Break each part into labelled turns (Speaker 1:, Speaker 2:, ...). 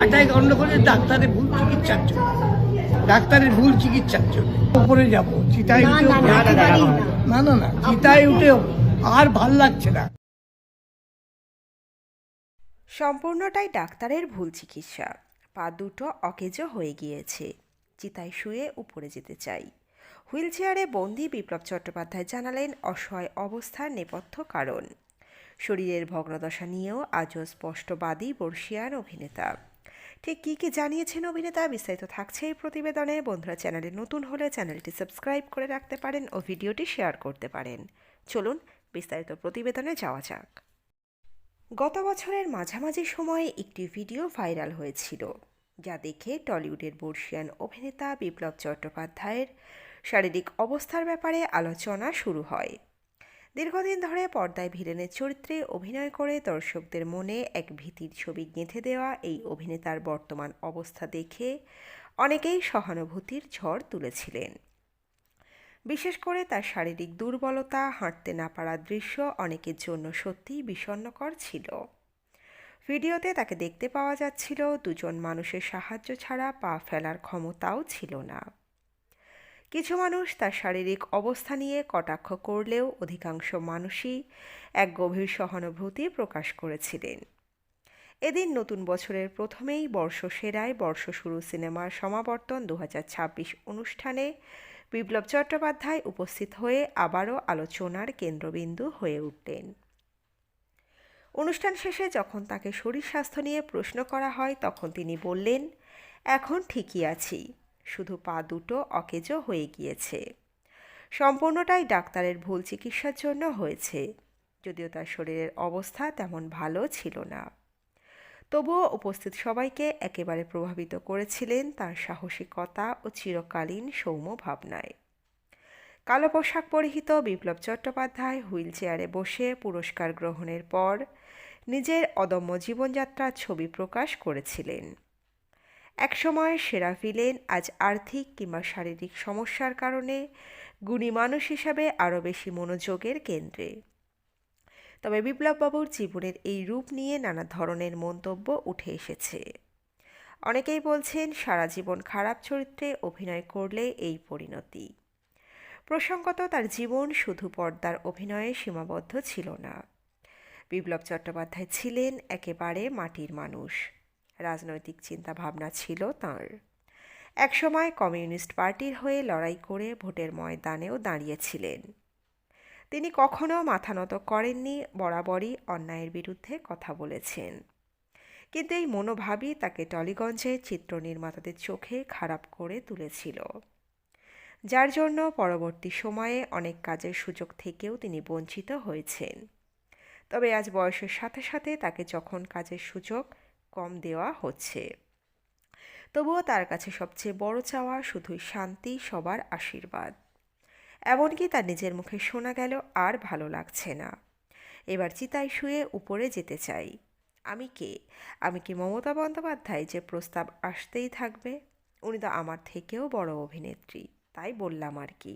Speaker 1: এটাই ডাক্তারের ভুল চিকিৎসার জন্য। ডাক্তারের ভুল চিকিৎসার জন্য। উপরে যাব চিতায়
Speaker 2: না,
Speaker 1: উঠে
Speaker 2: না, না,
Speaker 1: চিতায় উঠে আর ভালো লাগছে না।
Speaker 3: সম্পূর্ণটাই ডাক্তারের ভুল চিকিৎসা। পা দুটো অকেজো হয়ে গিয়েছে। চিতায় শুয়ে উপরে যেতে চাই। হুইল চেয়ারে বন্দি বিপ্লব চট্টোপাধ্যায় জানালেন অসহায় অবস্থার নেপথ্য কারণ। শরীরের ভগ্নদশা নিয়েও আজও স্পষ্টবাদী বর্ষিয়ান অভিনেতা। ঠিক কী কী জানিয়েছেন অভিনেতা, বিস্তারিত থাকছে এই প্রতিবেদনে। বন্ধুরা, চ্যানেলে নতুন হলে চ্যানেলটি সাবস্ক্রাইব করে রাখতে পারেন ও ভিডিওটি শেয়ার করতে পারেন। চলুন বিস্তারিত প্রতিবেদনে যাওয়া যাক। গত বছরের মাঝামাঝি সময়ে একটি ভিডিও ভাইরাল হয়েছিল, যা দেখে টলিউডের বর্ষিয়ান অভিনেতা বিপ্লব চট্টোপাধ্যায়ের শারীরিক অবস্থার ব্যাপারে আলোচনা শুরু হয়। দীর্ঘদিন ধরে পর্দায় ভিলেনের চরিত্রে অভিনয় করে দর্শকদের মনে এক ভীতির ছবি গেঁথে দেওয়া এই অভিনেতার বর্তমান অবস্থা দেখে অনেকেই সহানুভূতির ঝড় তুলেছিলেন। বিশেষ করে তার শারীরিক দুর্বলতা, হাঁটতে না পারার দৃশ্য অনেকের জন্য সত্যিই বিষণ্ণকর ছিল। ভিডিওতে তাকে দেখতে পাওয়া যাচ্ছিল, দুজন মানুষের সাহায্য ছাড়া পা ফেলার ক্ষমতাও ছিল না। কিছু মানুষ তার শারীরিক অবস্থা নিয়ে কটাক্ষ করলেও অধিকাংশ মানুষই এক গভীর সহানুভূতি প্রকাশ করেছিলেন। এদিন নতুন বছরের প্রথমেই বর্ষসেরায় বর্ষ শুরু সিনেমার সমাবর্তন দু হাজার ছাব্বিশ অনুষ্ঠানে বিপ্লব চট্টোপাধ্যায় উপস্থিত হয়ে আবারও আলোচনার কেন্দ্রবিন্দু হয়ে উঠলেন। অনুষ্ঠান শেষে যখন তাকে শরীর স্বাস্থ্য নিয়ে প্রশ্ন করা হয়, তখন তিনি বললেন, এখন ঠিকই আছি। শুধু পা দুটো অকেজো হয়ে গিয়েছে। সম্পূর্ণটাই ডাক্তারের ভুল চিকিৎসার জন্য হয়েছে, যদিও তার শরীরের অবস্থা তেমন ভালো ছিল না। তবুও উপস্থিত সবাইকে একেবারে প্রভাবিত করেছিলেন তার সাহসিকতা ও চিরকালীন সৌম্য ভাবনায় কালো পোশাক পরিহিত বিপ্লব চট্টোপাধ্যায় হুইল চেয়ারে বসে পুরস্কার গ্রহণের পর নিজের অদম্য জীবনযাত্রার ছবি প্রকাশ করেছিলেন। একসময় সেরা ভিলেন আজ আর্থিক কিংবা শারীরিক সমস্যার কারণে গুণী মানুষ হিসাবে আরও বেশি মনোযোগের কেন্দ্রে। তবে বিপ্লববাবুর জীবনের এই রূপ নিয়ে নানা ধরনের মন্তব্য উঠে এসেছে। অনেকেই বলছেন, সারা জীবন খারাপ চরিত্রে অভিনয় করলে এই পরিণতি। প্রসঙ্গত, তার জীবন শুধু পর্দার অভিনয়ে সীমাবদ্ধ ছিল না। বিপ্লব চট্টোপাধ্যায় ছিলেন একেবারে মাটির মানুষ। রাজনৈতিক চিন্তাভাবনা ছিল তাঁর। একসময় কমিউনিস্ট পার্টির হয়ে লড়াই করে ভোটের ময়দানেও দাঁড়িয়েছিলেন। তিনি কখনো মাথা নত করেননি, বরাবরই অন্যায়ের বিরুদ্ধে কথা বলেছেন। কিন্তু এই মনোভাবই তাকে টলিগঞ্জে চিত্র নির্মাতাদের চোখে খারাপ করে তুলেছিল। যার জন্য পরবর্তী সময়ে অনেক কাজের সুযোগ থেকেও তিনি বঞ্চিত হয়েছেন। তবে আজ বয়সের সাথে সাথে তাকে যখন কাজের সুযোগ কম দেওয়া হচ্ছে। তবুও তার কাছে সবচেয়ে বড় চাওয়া শুধুই শান্তি, সবার আশীর্বাদ। এমনকি তার নিজের মুখে শোনা গেল আর ভালো লাগছে না। এবার চিতায় শুয়ে উপরে যেতে চাই। আমি কে? আমি কি মমতা বন্দ্যোপাধ্যায় যে প্রস্তাব আসতেই থাকবে? উনি তো আমার থেকেও বড় অভিনেত্রী, তাই বললাম আর কি।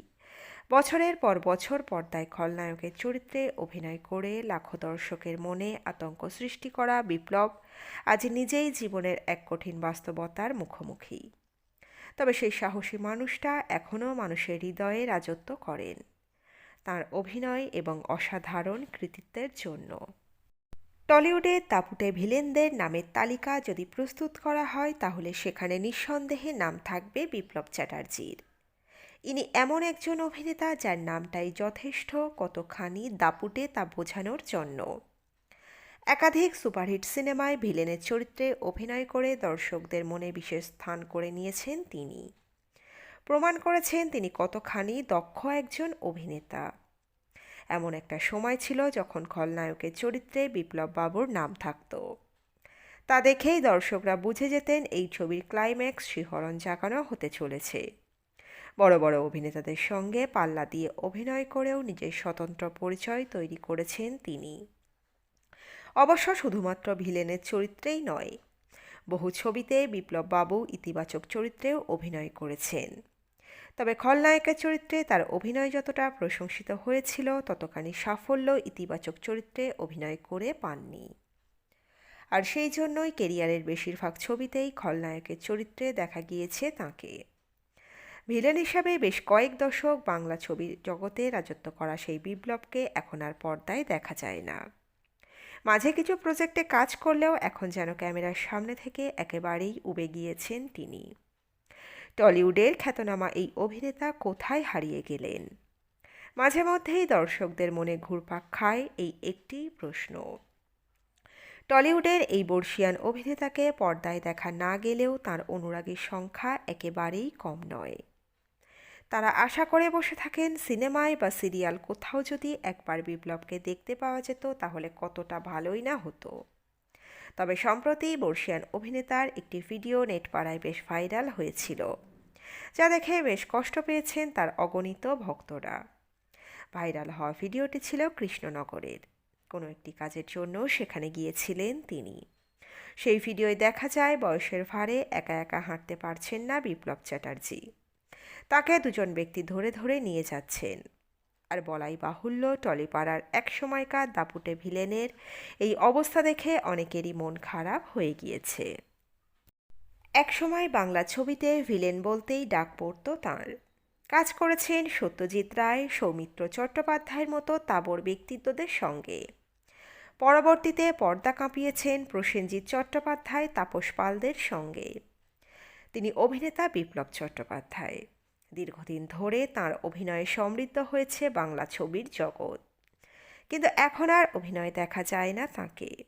Speaker 3: বছরের পর বছর পর্দায় খলনায়কের চরিত্রে অভিনয় করে লাখো দর্শকের মনে আতঙ্ক সৃষ্টি করা বিপ্লব আজ নিজেই জীবনের এক কঠিন বাস্তবতার মুখোমুখি। তবে সেই সাহসী মানুষটা এখনও মানুষের হৃদয়ে রাজত্ব করেন। তার অভিনয় এবং অসাধারণ কৃতিত্বের জন্য। টলিউডে তাপুটে ভিলেনদের নামের তালিকা যদি প্রস্তুত করা হয়, তাহলে সেখানে নিঃসন্দেহে নাম থাকবে বিপ্লব চ্যাটার্জির। ইনি এমন একজন অভিনেতা যার নামটাই যথেষ্ট, কতখানি দাপুটে তা বোঝানোর জন্য। একাধিক সুপারহিট সিনেমায় ভিলেনের চরিত্রে অভিনয় করে দর্শকদের মনে বিশেষ স্থান করে নিয়েছেন তিনি। প্রমাণ করেছেন তিনি কতখানি দক্ষ একজন অভিনেতা। এমন একটা সময় ছিল যখন খলনায়কের চরিত্রে বিপ্লব বাবুর নাম থাকত। তা দেখেই দর্শকরা বুঝে যেতেন এই ছবির ক্লাইম্যাক্স শিহরণ জাগানো হতে চলেছে। বড় বড় অভিনেতাদের সঙ্গে পাল্লা দিয়ে অভিনয় করেও নিজের স্বতন্ত্র পরিচয় তৈরি করেছেন তিনি। অবশ্য শুধুমাত্র ভিলেনের চরিত্রেই নয়, বহু ছবিতে বিপ্লব বাবু ইতিবাচক চরিত্রেও অভিনয় করেছেন। তবে খলনায়কের চরিত্রে তার অভিনয় যতটা প্রশংসিত হয়েছিল, ততখানি সাফল্য ইতিবাচক চরিত্রে অভিনয় করে পাননি। আর সেই জন্যই কেরিয়ারের বেশিরভাগ ছবিতেই খলনায়কের চরিত্রে দেখা গিয়েছে তাঁকে। ভিলেন হিসাবে বেশ কয়েক দশক বাংলা ছবির জগতে রাজত্ব করা সেই বিপ্লবকে এখন আর পর্দায় দেখা যায় না। মাঝে কিছু প্রজেক্টে কাজ করলেও এখন যেন ক্যামেরার সামনে থেকে একেবারেই উবে গিয়েছেন তিনি। টলিউডের খ্যাতনামা এই অভিনেতা কোথায় হারিয়ে গেলেন? মাঝে মধ্যেই দর্শকদের মনে ঘুরপাক খায় এই একটি প্রশ্ন। টলিউডের এই বর্ষিয়ান অভিনেতাকে পর্দায় দেখা না গেলেও তার অনুরাগীর সংখ্যা একেবারেই কম নয়। তারা আশা করে বসে থাকেন, সিনেমায় বা সিরিয়াল কোথাও যদি একবার বিপ্লবকে দেখতে পাওয়া যেত, তাহলে কতটা ভালোই না হতো। তবে সম্প্রতি বর্ষিয়ান অভিনেতার একটি ভিডিও নেটপাড়ায় বেশ ভাইরাল হয়েছিল, যা দেখে বেশ কষ্ট পেয়েছেন তার অগণিত ভক্তরা। ভাইরাল হওয়া ভিডিওটি ছিল কৃষ্ণনগরের। কোনো একটি কাজের জন্য সেখানে গিয়েছিলেন তিনি। সেই ভিডিওয় দেখা যায় বয়সের ভারে একা একা হাঁটতে পারছেন না বিপ্লব চ্যাটার্জি। তাকে দুজন ব্যক্তি ধরে ধরে নিয়ে যাচ্ছেন। আর বলাই বাহুল্য, টলিপাড়ার এক সময়কার দাপুটে ভিলেনের এই অবস্থা দেখে অনেকেরই মন খারাপ হয়ে গিয়েছে। একসময় বাংলা ছবিতে ভিলেন বলতেই ডাক পড়ত তাঁর। কাজ করেছেন সত্যজিৎ রায়, সৌমিত্র চট্টোপাধ্যায়ের মতো তাবর ব্যক্তিত্বদের সঙ্গে। পরবর্তীতে পর্দা কাঁপিয়েছেন প্রসেনজিৎ চট্টোপাধ্যায়, তাপস পালদের সঙ্গে। তিনি অভিনেতা বিপ্লব চট্টোপাধ্যায়। দীর্ঘদিন ধরে তার অভিনয়ে সমৃদ্ধ হয়েছে বাংলা ছবির জগৎ। কিন্তু এখন আর অভিনয় দেখা যায় না তাকে।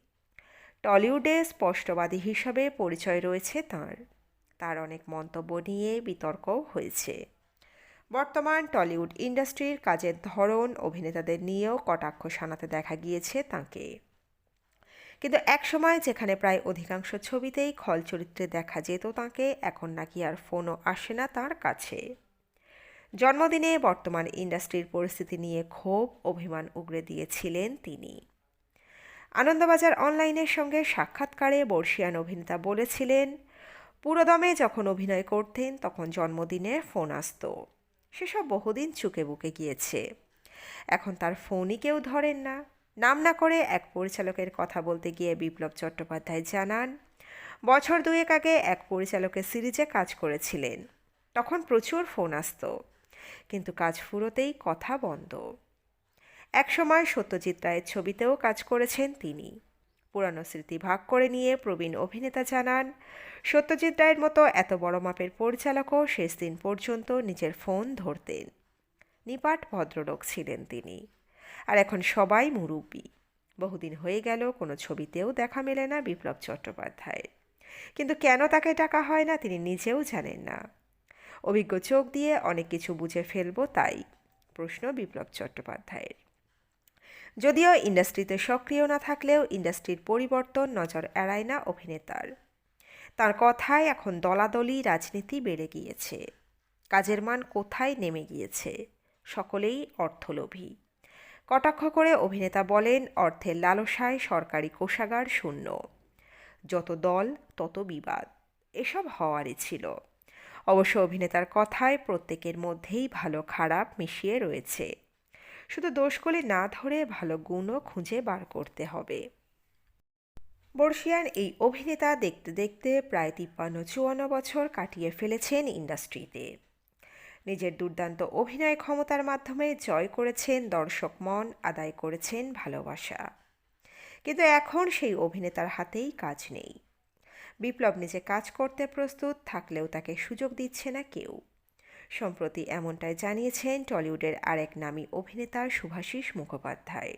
Speaker 3: টলিউডে স্পষ্টবাদী হিসাবে পরিচয় রয়েছে তার। তার অনেক মন্তব্য নিয়ে বিতর্কও হয়েছে। বর্তমান টলিউড ইন্ডাস্ট্রির কাজের ধরন, অভিনেতাদের নিয়েও কটাক্ষ শানাতে দেখা গিয়েছে তাঁকে। কিন্তু একসময় যেখানে প্রায় অধিকাংশ ছবিতেই খল চরিত্রে দেখা যেত তাঁকে, এখন নাকি আর ফোনও আসে না তার কাছে। জন্মদিনে বর্তমান ইন্ডাস্ট্রির পরিস্থিতি নিয়ে ক্ষোভ, অভিমান উগড়ে দিয়েছিলেন তিনি। আনন্দবাজার অনলাইনের সঙ্গে সাক্ষাৎকারে বর্ষিয়ান অভিনেতা বলেছিলেন, পুরোদমে যখন অভিনয় করতেন, তখন জন্মদিনে ফোন আসতো। সেসব বহুদিন চুকে বুকে গিয়েছে। এখন তার ফোনই কেউ ধরেন না। নাম না করে এক পরিচালকের কথা বলতে গিয়ে বিপ্লব চট্টোপাধ্যায় জানান, বছর দুয়েক আগে এক পরিচালকের সিরিজে কাজ করেছিলেন। তখন প্রচুর ফোন আসতো। কিন্তু কাজ ফুরোতেই কথা বন্ধ। একসময় সত্যজিৎ রায়ের ছবিতেও কাজ করেছেন তিনি। পুরানো স্মৃতি ভাগ করে নিয়ে প্রবীণ অভিনেতা জানান, সত্যজিৎ রায়ের মতো এত বড় মাপের পরিচালকও শেষ দিন পর্যন্ত নিজের ফোন ধরতেন। নিপাট ভদ্রলোক ছিলেন তিনি। আর এখন সবাই মুরুব্বী। বহুদিন হয়ে গেল, কোনো ছবিতেও দেখা মেলে না বিপ্লব চট্টোপাধ্যায়ের। কিন্তু কেন তাকে ডাকা হয় না তিনি নিজেও জানেন না। অভিজ্ঞ চোখ দিয়ে অনেক কিছু বুঝে ফেলব তাই প্রশ্ন বিপ্লব চট্টোপাধ্যায়ের। যদিও ইন্ডাস্ট্রিতে সক্রিয় না থাকলেও ইন্ডাস্ট্রির পরিবর্তন নজর এড়ায় না অভিনেতার। তার কথায় এখন দলাদলি রাজনীতি বেড়ে গিয়েছে। কাজের মান কোথায় নেমে গিয়েছে? সকলেই অর্থলোভী। কটাক্ষ করে অভিনেতা বলেন, অর্থের লালসায় সরকারি কোষাগার শূন্য। যত দল, তত বিবাদ। এসব হওয়ারই ছিল। অবশ্য অভিনেতার কথায় প্রত্যেকের মধ্যেই ভালো খারাপ মিশিয়ে রয়েছে। শুধু দোষগুলি না ধরে ভালো গুণও খুঁজে বার করতে হবে। বর্ষিয়ান এই অভিনেতা দেখতে দেখতে প্রায় তিপ্পান্ন চুয়ান্ন বছর কাটিয়ে ফেলেছেন ইন্ডাস্ট্রিতে। নিজের দুর্দান্ত অভিনয় ক্ষমতার মাধ্যমে জয় করেছেন দর্শক মন, আদায় করেছেন ভালোবাসা। কিন্তু এখন সেই অভিনেতার হাতেই কাজ নেই। বিপ্লব নিজে কাজ করতে প্রস্তুত, থাকলেও তাকে সুযোগ দিচ্ছে না কেউ। সম্প্রতি এমনটাই জানিয়েছেন টলিউডের আরেক নামী অভিনেতা শুভাশিস মুখোপাধ্যায়।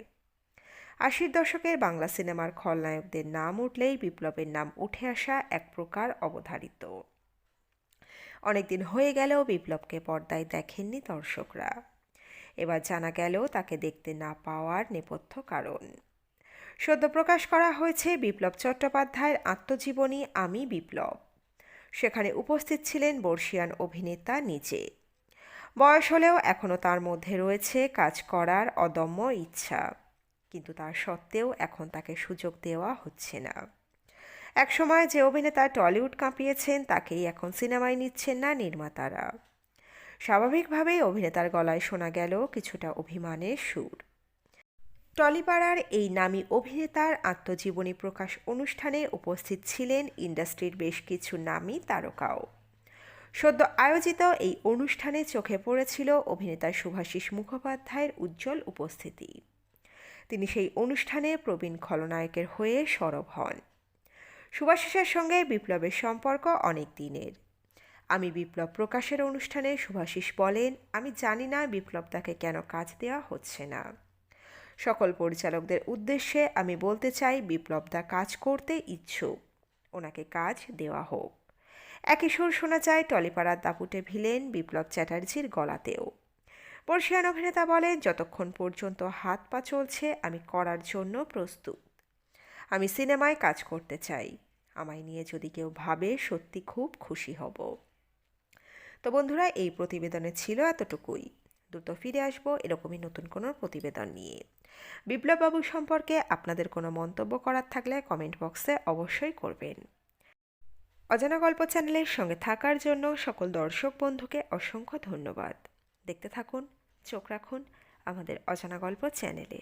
Speaker 3: আশির দশকের বাংলা সিনেমার খলনায়কদের নাম উঠলেই বিপ্লবের নাম উঠে আসা এক প্রকার অবধারিত। অনেকদিন হয়ে গেলেও বিপ্লবকে পর্দায় দেখেননি দর্শকরা। এবার জানা গেল তাকে দেখতে না পাওয়ার নেপথ্য কারণ। সদ্য প্রকাশ করা হয়েছে বিপ্লব চট্টোপাধ্যায়ের আত্মজীবনী আমি বিপ্লব। সেখানে উপস্থিত ছিলেন বর্ষিয়ান অভিনেতা নিজে। বয়স হলেও এখনও তার মধ্যে রয়েছে কাজ করার অদম্য ইচ্ছা। কিন্তু তার সত্ত্বেও এখন তাকে সুযোগ দেওয়া হচ্ছে না। একসময় যে অভিনেতা টলিউড কাঁপিয়েছেন, তাকেই এখন সিনেমায় নিচ্ছেন না নির্মাতারা। স্বাভাবিকভাবেই অভিনেতার গলায় শোনা গেল কিছুটা অভিমানের সুর। টলিপাড়ার এই নামী অভিনেতার আত্মজীবনী প্রকাশ অনুষ্ঠানে উপস্থিত ছিলেন ইন্ডাস্ট্রির বেশ কিছু নামী তারকাও। সদ্য আয়োজিত এই অনুষ্ঠানে চোখে পড়েছিল অভিনেতা শুভাশিস মুখোপাধ্যায়ের উজ্জ্বল উপস্থিতি। তিনি সেই অনুষ্ঠানে প্রবীণ খলনায়কের হয়ে সরব হন। সুভাষিসের সঙ্গে বিপ্লবের সম্পর্ক অনেক দিনের। আমি বিপ্লব প্রকাশের অনুষ্ঠানে সুভাষিস বলেন, আমি জানি না বিপ্লব তাকে কেন কাজ দেওয়া হচ্ছে না। সকল পরিচালকদের উদ্দেশ্যে আমি বলতে চাই, বিপ্লবদা কাজ করতে ইচ্ছুক। ওনাকে কাজ দেওয়া হোক। একই সুর শোনা যায় টলিপাড়ার দাপুটে ভিলেন বিপ্লব চ্যাটার্জির গলাতেও। বর্ষিয়ান অভিনেতা বলেন, যতক্ষণ পর্যন্ত হাত পা চলছে, আমি করার জন্য প্রস্তুত। আমি সিনেমায় কাজ করতে চাই। আমায় নিয়ে যদি কেউ ভাবে, সত্যি খুব খুশি হব। তো বন্ধুরা, এই প্রতিবেদনে ছিল এতটুকুই। দ্রুত ফিরে আসব, এরকমই নতুন কোনো প্রতিবেদন নিয়ে। বিপ্লববাবু সম্পর্কে আপনাদের কোনো মন্তব্য করার থাকলে কমেন্ট বক্সে অবশ্যই করবেন। অজানা গল্প চ্যানেলের সঙ্গে থাকার জন্য সকল দর্শক বন্ধুকে অসংখ্য ধন্যবাদ। দেখতে থাকুন, চোখ রাখুন আমাদের অজানা গল্প চ্যানেলে